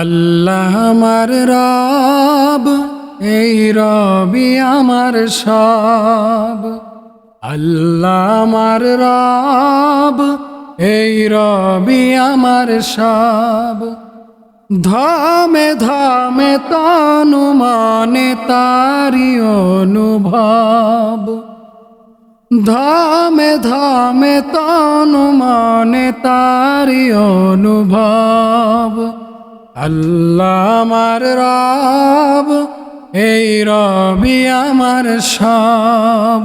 আল্লাহ আমার রব, এই রবি আমার সব। আল্লাহ আমার রব, এই রবি আমার সব। ধমে ধমে তনু মনে তারি অনুভব। ধমে ধমে তনু মনে তারি অনুভব। আল্লাহ আমার রব, এই রবি আমার সব।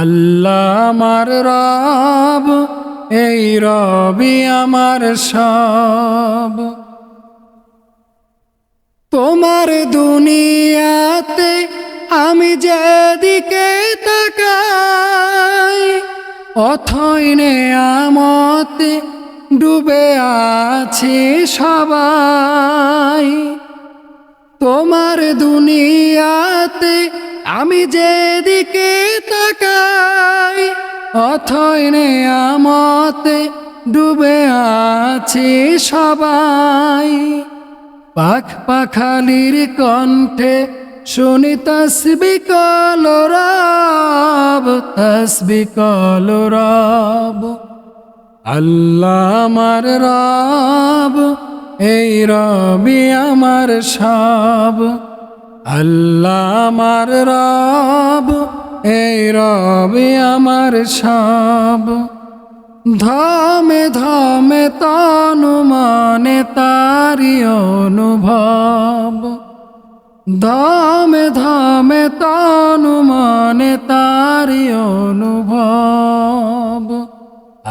আল্লাহ আমার রব, এই রবি আমার সব। তোমার দুনিয়াতে আমি যেদিকে তাকাই, অথই আমতে ডুবে আছে সবাই। তোমার দুনিয়াতে আমি যেদিকে তাকাই অথই আমতে ডুবে আছে সবাই। পাখ পাখালির কণ্ঠে শুনি তসবি কলরব তসবি কলরব আল্লাহ আমার রব, এই রবি আমার সব। আল্লাহ আমার রব, এই রবি আমার সব। ধমে ধমে তনু মনে তারি অনুভব। ধমে ধমে তনু মনে তারি অনুভব।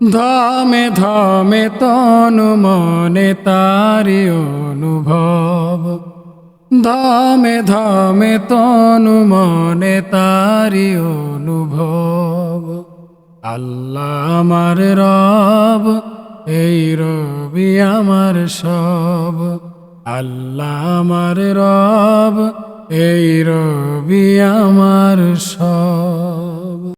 ধমে ধমে তনু মনে তারি অনুভব। ধমে ধমে তনু মনে তারি অনুভব। আল্লাহ আমার রব, এই রবি আমার সব। আল্লাহ আমার রব, এই রবি আমার সব।